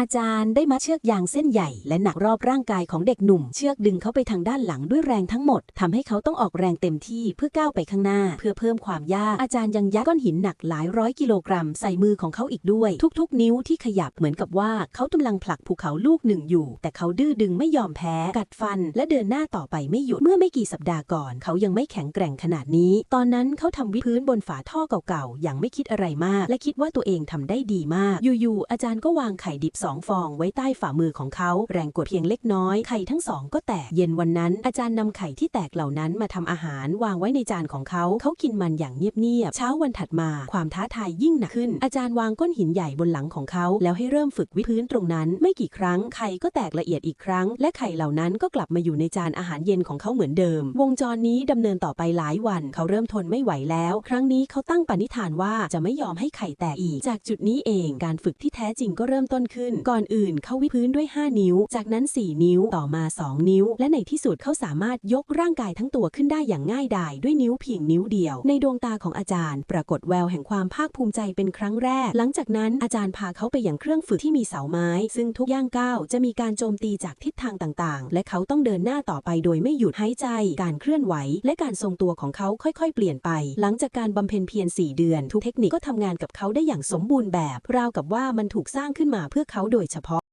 อาจารย์ได้มัดเชือกยางเส้นใหญ่และหนักรอบร่างกายของเด็กหนุ่ม เชือกดึงเขาไปทางด้านหลังด้วยแรงทั้งหมดทำให้เขาต้องออกแรงเต็มที่เพื่อก้าวไปข้างหน้า เพื่อเพิ่มความยากอาจารย์ยังยัดก้อนหินหนักหลายร้อยกิโลกรัมใส่มือของเขาอีกด้วย ทุกๆ นิ้วที่ขยับเหมือนกับว่าเขากำลังผลักภูเขาลูกหนึ่งอยู่ แต่เขาดื้อดึงไม่ยอมแพ้กัดฟัน และเดินหน้าต่อไปไม่หยุดเมื่อไม่กี่สัปดาห์ก่อน เขายังไม่แข็งแกร่งขนาดนี้ ตอนนั้นเขาทำวิพื้นบนฝาท่อเก่าๆอย่างไม่คิดอะไรมาก และคิดว่าตัวเองทำได้ดีมากอยู่ๆอาจารย์ก็วางไข่ดิบสองฟองไว้ใต้ฝ่ามือของเขาแรงกดเพียงเล็กน้อยไข่ทั้งสองก็แตกเย็นวันนั้น อาจารย์นำไข่ที่แตกเหล่านั้นมาทำอาหารวางไว้ในจานของเขาเขากินมันอย่างเงียบๆเช้าวันถัดมาความท้าทายยิ่งหนักขึ้น อาจารย์วางก้อนหินใหญ่บนหลังของเขา แล้วให้เริ่มฝึกวิพื้นตรงนั้น ไม่กี่ครั้งไข่ก็แตกละเอียดอีกครั้ง และไข่เหล่านั้นก็กลับมาอยู่ในจานอาหารเย็นของเขาเหมือนเดิม วงจรนี้ดำเนินต่อไปหลายวัน เขาเริ่มทนไม่ไหวแล้ว ครั้งนี้เขาตั้งปณิธานว่าจะไม่ยอมให้ไข่แตกอีก จากจุดนี้เองการฝึกที่แท้จริงก็เริ่มต้นขึ้นก่อนอื่นเขาวิพื้นด้วย 5 นิ้ว จากนั้น 4 นิ้วต่อมา 2 นิ้ว และในที่สุดเขาสามารถยกร่างกายทั้งตัวขึ้นได้อย่างง่ายดายด้วยนิ้วเพียงนิ้วเดียว ในดวงตาของอาจารย์ ปรากฏแววแห่งความภาคภูมิใจเป็นครั้งแรก หลังจากนั้นอาจารย์พาเขาไปอยังเครื่องฝึกที่มีเสาไม้ ซึ่งทุกย่างก้าวจะมีการโจมตีจากทิศทางต่างๆ และเขาต้องเดินหน้าต่อไปโดยไม่หยุดหายใจ การเคลื่อนไหว และการทรงตัวของเขาค่อยๆ เปลี่ยนไป หลังจากการบำเพ็ญเพียร4เดือน ทุกเทคนิคก็ทำงานกับเขาได้อย่างสมบูรณ์แบบ ราวกับว่ามันถูกสร้างขึ้นมาเพื่อเขาโดยเฉพาะ